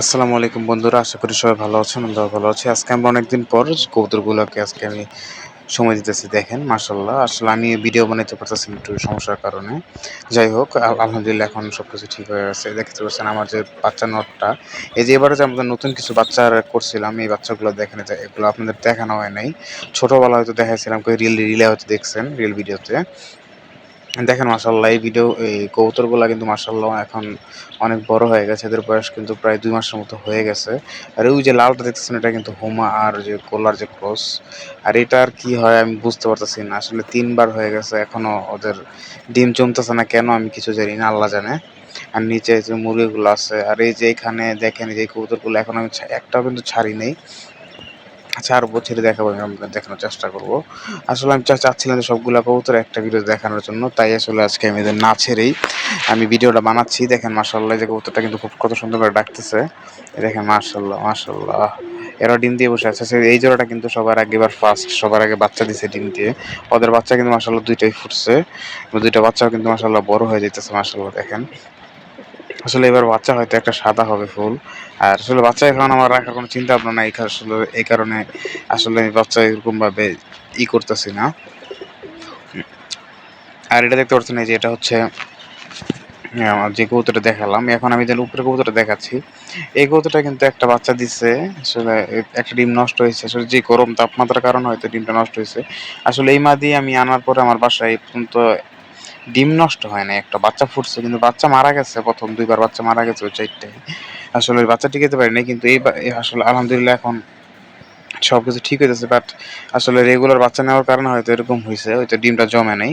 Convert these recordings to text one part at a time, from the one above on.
আসসালামু আলাইকুম বন্ধুরা, আশা করি সবাই ভালো আছেন, আমরাও ভালো আছি। আজকে আমরা অনেকদিন পর কবুতরগুলোকে আজকে আমি সময় দিতেছি, দেখেন মার্শাল্লাহ আসলে আমি ভিডিও বানাইতে পারতেছি একটু সমস্যার কারণে। যাই হোক আলহামদুলিল্লাহ এখন সব কিছু ঠিক হয়ে গেছে দেখতে পাচ্ছেন আমার যে বাচ্চা নটটা, এই যে এবারে যে আমাদের নতুন কিছু বাচ্চা করছিলাম, এই বাচ্চাগুলো দেখেন এগুলো আপনাদের দেখানো হয় নাই। ছোটোবেলা হয়তো দেখাইছিলাম রিল রিলে হয়তো দেখছেন, রিল ভিডিওতে। দেখেন মাসাল্লাহ এই ভিডিও এই কবুতরগুলো কিন্তু মাসাল্লাহ এখন অনেক বড় হয়ে গেছে। এদের বয়স কিন্তু প্রায় দুই মাসের মতো হয়ে গেছে। আর ওই যে লালটা দেখতেছেন, এটা কিন্তু হোমা আর যে কোলার যে ক্রস, আর এটা আর কি হয় আমি বুঝতে পারতেছি না। আসলে তিনবার হয়ে গেছে, এখনও ওদের ডিম জমতেছে না কেন আমি কিছু জানি না, আল্লাহ জানে। আর নিচে যে মুরগিগুলো আছে, আর এই যে এখানে দেখেন যে কবুতরগুলো, এখন আমি একটাও কিন্তু ছাড়ি নেই। চার বছরে দেখাবো, আমি আপনাদের দেখানোর চেষ্টা করব। আসলে আমি চাচ্ছিলাম যে সবগুলা কবুতর একটা ভিডিও দেখানোর জন্য, তাই আসলে আজকে আমি এদের না ছেড়েই আমি ভিডিওটা বানাচ্ছি। দেখেন মার্শাল্লাহ যে কবুতরটা কিন্তু খুব কত সুন্দর করে ডাকতেছে। দেখেন মার্শাল্লাহ মার্শাল্লাহ এরা ডিম দিয়ে বসে আছে। সে- এই জোড়াটা কিন্তু সবার আগে এবার ফার্স্ট সবার আগে বাচ্চা দিছে ডিম দিয়ে। ওদের বাচ্চা কিন্তু মার্শাল্লাহ দুইটাই ফুটছে। দুইটা বাচ্চাও কিন্তু মার্শাল্লাহ বড় হয়ে যেতেছে মার্শাল্লাহ দেখেন। আসলে এবার বাচ্চা হয়তো একটা সাদা হবে ফুল। আর আসলে বাচ্চা এখন আমার রাখার কোনো চিন্তা ভাবনা নাই আসলে এই কারণে আসলে আমি বাচ্চা এরকম ভাবে ই করতেছি না। আর এটা দেখতে পাচ্ছেন এই যে এটা হচ্ছে আমার যে কবুতরটা দেখালাম, এখন আমি যেন উপরে কবুতরটা দেখাচ্ছি, এই কবুতরটা কিন্তু একটা বাচ্চা দিচ্ছে আসলে একটা ডিম নষ্ট হয়েছে। আসলে যে গরম তাপমাত্রার কারণে হয়তো ডিমটা নষ্ট হয়েছে। আসলে এই মা দিয়ে আমি আনার পরে আমার বাসায় পর্যন্ত ডিম নষ্ট হয় না একটা বাচ্চা ফুটছে, কিন্তু বাচ্চা মারা গেছে, প্রথম দুইবার বাচ্চা মারা গেছে ওই চারটে আসলে ওই বাচ্চা টিকাতে পারি না কিন্তু এই আসলে আলহামদুলিল্লাহ এখন সব কিছু ঠিক হয়েছে বাট আসলে রেগুলার বাচ্চা নেওয়ার কারণে হয়তো এরকম হয়েছে হয়তো ডিমটা জমে নেই।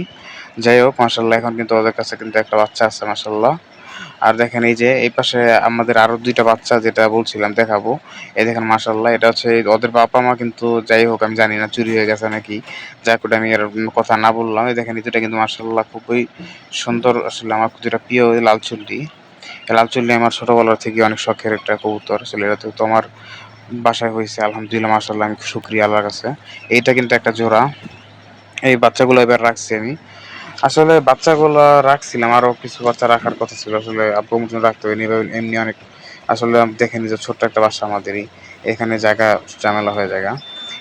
যাই হোক মাসাল্লাহ এখন কিন্তু ওদের কাছে কিন্তু একটা বাচ্চা আছে মাসাল্লাহ আর দেখেন এই যে, এই পাশে আমাদের আরও দুইটা বাচ্চা যেটা বলছিলাম দেখাবো। এই দেখেন মাসাল্লাহ এটা হচ্ছে ওদের বাবা মা কিন্তু যাই হোক, আমি জানি না, চুরি হয়ে গেছে নাকি যাই করে আমি এর কথা না বললাম। এই দেখেন দুটা কিন্তু মাসাল্লাহ খুবই সুন্দর আসলে আমার দুটা প্রিয় লাল এই লাল চুল্লি আমার ছোটবেলা থেকে অনেক শখের একটা কবুতর, আসলে এটা তো আমার বাসায় হয়েছে, আলহামদুলিল্লাহ মাসাল্লাহ আমি শুক্রিয়া আল্লাহর কাছে। এইটা কিন্তু একটা জোড়া। এই বাচ্চাগুলো এবার রাখছি আমি। আসলে বাচ্চাগুলো রাখছিলাম, আরও কিছু বাচ্চা রাখার কথা ছিল। আসলে আব্বু মতন রাখতে হয়নি এমনি অনেক আসলে দেখেনি যে ছোট্ট একটা বাসা আমাদেরই। এখানে জায়গা ঝামেলা হয়ে জায়গা।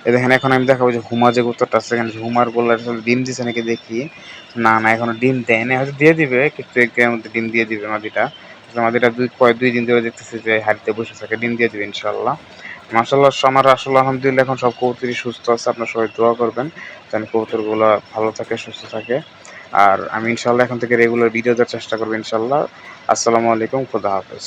এ দেখেন, এখন আমি দেখাবো যে হুমা যে উত্তরটা আছে এখানে, হুমার আসলে ডিম দিছে নাকি দেখি। না না, এখনও ডিম দেয় না হয়তো দিয়ে দিবে, কিন্তু একদিনের মধ্যে ডিম দিয়ে দিবে মাদিটা মাদিটা দুই কয়েক দুই দিন ধরে দেখতেছি যে হাড়িতে বসে থাকে, ডিম দিয়ে দিবে ইনশাল্লাহ মাসাল্লাহ আমার আসলে আলহামদুলিল্লাহ, এখন সব কবুতরই সুস্থ আছে, আপনার সবাই দোয়া করবেন। যেন কবুতরগুলো ভালো থাকে, সুস্থ থাকে। আর আমি ইনশাল্লাহ এখন থেকে রেগুলার ভিডিও দেওয়ার চেষ্টা করব ইনশাল্লাহ আসসালামু আলাইকুম, খুদা হাফেজ।